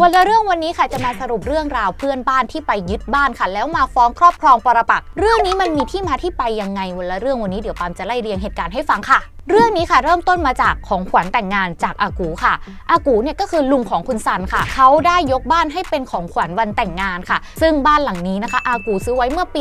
วันละเรื่องวันนี้ค่ะจะมาสรุปเรื่องราวเพื่อนบ้านที่ไปยึดบ้านค่ะ แล้วมาฟ้องครอบครองปรปักษ์เรื่องนี้มันมีที่มาที่ไปยังไงวันละเรื่องวันนี้เดี๋ยวปามจะไล่เรียงเหตุการณ์ให้ฟังค่ะ เรื่องนี้ค่ะเริ่มต้นมาจากของขวัญแต่งงานจากอากูค่ะ อากูเนี่ยก็คือลุงของคุณซันค่ะ เขาได้ยกบ้านให้เป็นของขวัญวันแต่งงานค่ะ ซึ่งบ้านหลังนี้นะคะ อากูซื้อไว้เมื่อปี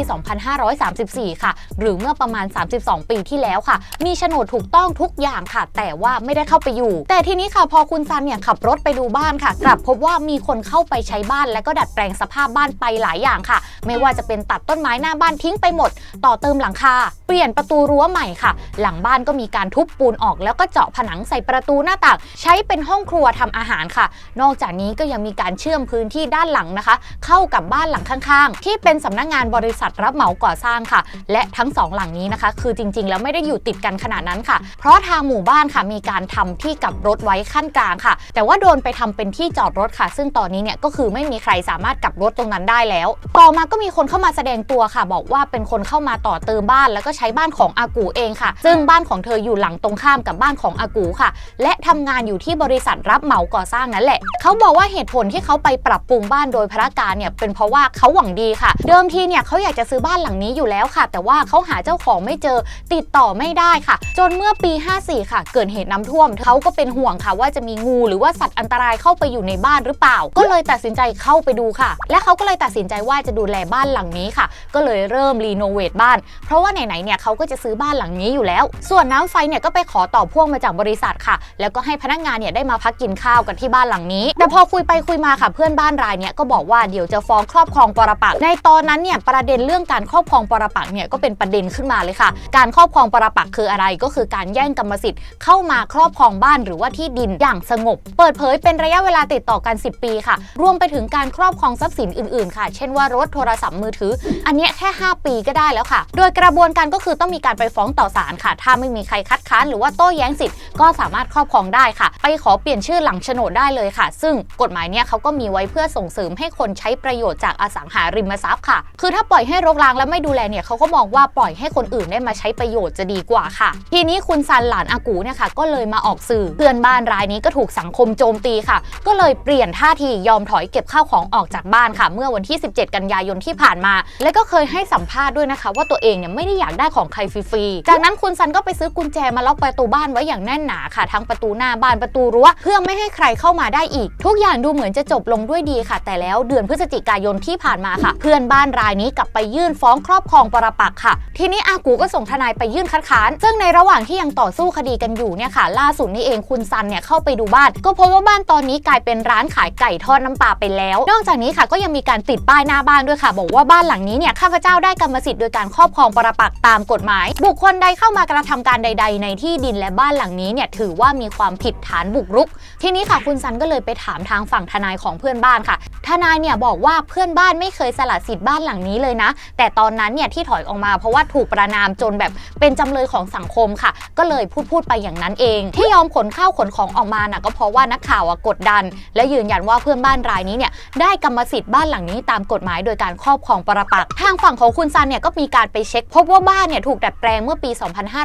2534 ค่ะ หรือเมื่อประมาณ 32 ปีที่แล้วค่ะ มีโฉนดถูกต้องทุกอย่างค่ะ แต่ว่าไม่ได้เข้าไปอยู่ แต่ทีนี้ค่ะพอคุณซันเนี่ยขับรถไปดูบ้านค่ะ กลับพบว่ามีคนเข้าไปใช้บ้าน และก็ดัดแปลงสภาพบ้านไปหลายอย่างค่ะ ไม่ว่าจะเป็นตัดต้นไม้หน้าบ้านทิ้งไปหมด ต่อเติมหลังคา เปลี่ยนประตูรั้วใหม่ค่ะ หลังบ้านก็มีการทุบปูนออกแล้วก็เจาะผนังใส่ประตูหน้าต่าง ใช้เป็นห้องครัวทำอาหารค่ะ นอกจากนี้ก็ยังมีการเชื่อมพื้นที่ด้านหลังนะคะ เข้ากับบ้านหลังข้างๆ ที่เป็นสำนักงานบริษัทรับเหมาก่อสร้างค่ะ และทั้งสองหลังนี้นะคะ คือจริงๆ แล้วไม่ได้อยู่ติดกันขนาดนั้นค่ะ เพราะทางหมู่บ้านค่ะมีการทำที่กับรถไว้ขั้นกลางค่ะ แต่ว่าโดนไปทำเป็นที่จอดรถค่ะ ซึ่งตอนนี้เนี่ยก็คือไม่มีใครสามารถกลับรถตรงนั้นได้แล้ว ต่อมาก็มีคนเข้ามาแสดงตัวค่ะ บอกว่าเป็นคนเข้ามาต่อเติมบ้าน แล้วก็ใช้บ้านของอากูเองค่ะ ซึ่งบ้านของเธออยู่หลังตรงข้ามกับบ้านของอากูค่ะ และทำงานอยู่ที่บริษัทรับเหมาก่อสร้างนั่นแหละ เขาบอกว่าเหตุผลที่เขาไปปรับปรุงบ้านโดยพระการเนี่ยเป็นเพราะว่าเขาหวังดีค่ะ เดิมทีเนี่ยเขาอยากจะซื้อบ้านหลังนี้อยู่แล้วค่ะ แต่ว่าเขาหาเจ้าของไม่เจอติดต่อไม่ได้ค่ะ จนเมื่อปี 54 ค่ะ เกิดเหตุน้ำท่วมเขาก็เป็นห่วงค่ะ ว่าจะมีงูหรือว่าสัตว์อันตรายเข้าไปอยู่ในบ้านหรือเปล่า ก็เลยตัดสินใจเข้าไปดูค่ะ และเขาก็เลยตัดสินใจว่าจะดูแลบ้านหลังนี้ค่ะ ก็เลยเริ่มรีโนเวทบ้าน เพราะว่าไหนๆเนี่ยเขาก็จะซื้อบ้านหลังนี้อยู่แล้ว ส่วนน้ำไฟเนี่ยก็ไปขอต่อพ่วงมาจากบริษัทค่ะ แล้วก็ให้พนักงานเนี่ยได้มาพักกินข้าวกันที่บ้านหลังนี้ แต่พอคุยไปคุยมาค่ะ เพื่อนบ้านรายเนี่ยก็บอกว่าเดี๋ยวจะฟ้องครอบครองปรปักในตอนนั้นเนี่ยประเด็นเรื่องการครอบครองปรปักเนี่ยก็เป็นประเด็นขึ้นมาเลยค่ะ การครอบครองปรปักคืออะไรก็คือการแย่งกรรมสิทธิ์เข้ามาครอบครองบ้านหรือว่าที่ดินอย่างสงบ เปิดเผยเป็นระยะเวลาติดต่อกัน 10 ปีค่ะ รวมไปถึงการครอบครองทรัพย์สินอื่นๆ ค่ะ เช่นว่ารถโทรศัพท์มือถือ อันนี้แค่ 5 ปีก็ได้แล้วค่ะ โดยกระบวนการก็คือต้องมีการไปฟ้องต่อศาลค่ะ ถ้าไม่มีใครคัดค้านหรือว่าโต้แย้งสิทธิ์ก็สามารถครอบครองได้ค่ะ ไปขอเปลี่ยนชื่อหลังโฉนดได้เลยค่ะ ซึ่งกฎหมายเนี้ยเขาก็มีไว้เพื่อส่งเสริมให้คนใช้ประโยชน์จากอสังหาริมทรัพย์ค่ะ คือถ้าปล่อยให้รกร้างและไม่ดูแลเนี่ยเขาก็มองว่าปล่อยให้คนอื่นได้มาใช้ประโยชน์จะดีกว่าค่ะ ทีนี้คุณซันหลานอากูเนี่ยค่ะก็เลยมาออกสื่อเพื่อนบ้านรายนี้ก็ถูกสังคมโจมตีค่ะ ก็เลยเปลี่ยนท่าทียอมถอยเก็บข้าวของออกจากบ้านค่ะ เมื่อวันที่ 17 กันยายนที่ผ่านมา และก็เคยให้สัมภาษณ์ด้วยนะคะ ว่าตัวเองเนี่ยไม่ได้อยากได้ของใครฟรีๆจากนั้นคุณซันก็ไปซื้อกุญแจมาล็อกประตูบ้านไว้อย่างแน่นหนาค่ะทั้งประตูหน้าบ้านประตูรั้วเพื่อไม่ให้ใครเข้ามาได้อีก ทุกอย่างดูเหมือนจะจบลงด้วยดีค่ะ แต่แล้วเดือนพฤศจิกายนที่ผ่านมาค่ะ เพื่อนบ้านรายนี้กลับไปยื่นฟ้องครอบครองปรปักษ์ค่ะ ทีนี้อากูก็ส่งทนายไปยื่นคัดค้าน ซึ่งในระหว่างที่ยังต่อสู้คดีกันอยู่เนี่ยค่ะ ล่าสุดนี้เองคุณซันเนี่ยเข้าไปดูบ้าน ก็พบว่าบ้านตอนนี้กลายเป็นร้านขายไก่ทอดน้ำปลาไปแล้ว นอกจากนี้ค่ะก็ยังมีการติดป้ายหน้าบ้านด้วยค่ะ บอกว่าบ้านหลังนี้เนี่ยข้าพเจ้าได้กรรมสิทธิ์โดยการครอบครองปรปักษ์ตามกฎหมาย บุคคลใดเข้ามากระทำการใดในที่ดินและบ้านหลังนี้เนี่ยถือว่ามีความผิดฐานบุกรุก ทีนี้ค่ะคุณซันก็เลยไปถามทางฝั่งทนายของเพื่อนบ้านค่ะ ทนายเนี่ยบอกว่าเพื่อนบ้านไม่เคยสละสิทธิ์บ้านหลังนี้เลยนะ แต่ตอนนั้นเนี่ยที่ถอยออกมาเพราะว่าถูกประนามจนแบบเป็นจำเลยของสังคมค่ะ ก็เลยพูดพูดไปอย่างนั้นเอง ที่ยอมขนข้าวขนของออกมาน่ะก็เพราะว่านักข่าวอะกดดัน และยืนยันว่าเพื่อนบ้านรายนี้เนี่ยได้กรรมสิทธิ์บ้านหลังนี้ตามกฎหมายโดยการครอบครองปรปักษ์ทางฝั่งของคุณซันเนี่ยก็มีการไปเช็ค พบว่าบ้านเนี่ยถูกดัดแปลงเมื่อปี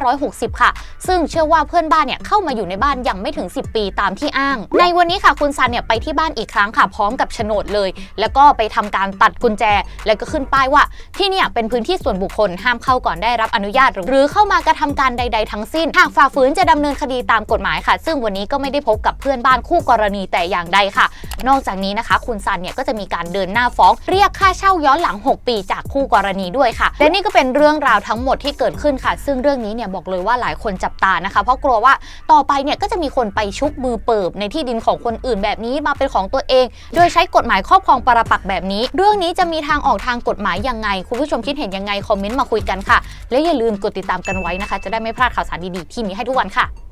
2560 ค่ะซึ่งเชื่อว่าเพื่อนบ้านเนี่ยเข้ามาอยู่ในบ้านยังไม่ถึง 10 ปีตามที่อ้าง ในวันนี้ค่ะคุณซันเนี่ยไปที่บ้านอีกครั้งค่ะพร้อมกับโฉนดเลย แล้วก็ไปทำการตัดกุญแจ แล้วก็ขึ้นป้ายว่า ที่เนี่ยเป็นพื้นที่ส่วนบุคคลห้ามเข้าก่อนได้รับอนุญาต หรือเข้ามากระทำการใด ๆ ทั้งสิ้นหากฝ่าฝืนจะดำเนินคดีตามกฎหมายค่ะ ซึ่งวันนี้ก็ไม่ได้พบกับเพื่อนบ้านคู่กรณีแต่อย่างใดค่ะ นอกจากนี้นะคะ คุณซันเนี่ยก็จะมีการเดินหน้าฟ้อง เรียกค่าเช่าย้อนหลัง 6 ปีจากคู่กรณีด้วยค่ะและนี่ก็เป็นเรื่องราวทั้งหมดที่เกิดขึ้นค่ะ ซึ่งเรื่องนี้เนี่ยบอกเลยว่าหลายคนจับตานะคะ เพราะกลัวว่าต่อไปเนี่ยก็จะมีคนไปชุบมือเปิบในที่ดินของคนอื่นแบบนี้มาเป็นของตัวเอง โดยใช้กฎหมายครอบครองปรปักแบบนี้ เรื่องนี้จะมีทางออกทางกฎหมายยังไง คุณผู้ชมคิดเห็นยังไงคอมเมนต์มาคุยกันค่ะ และอย่าลืมกดติดตามกันไว้นะคะ จะได้ไม่พลาดข่าวสารดีๆที่มีให้ทุกวันค่ะ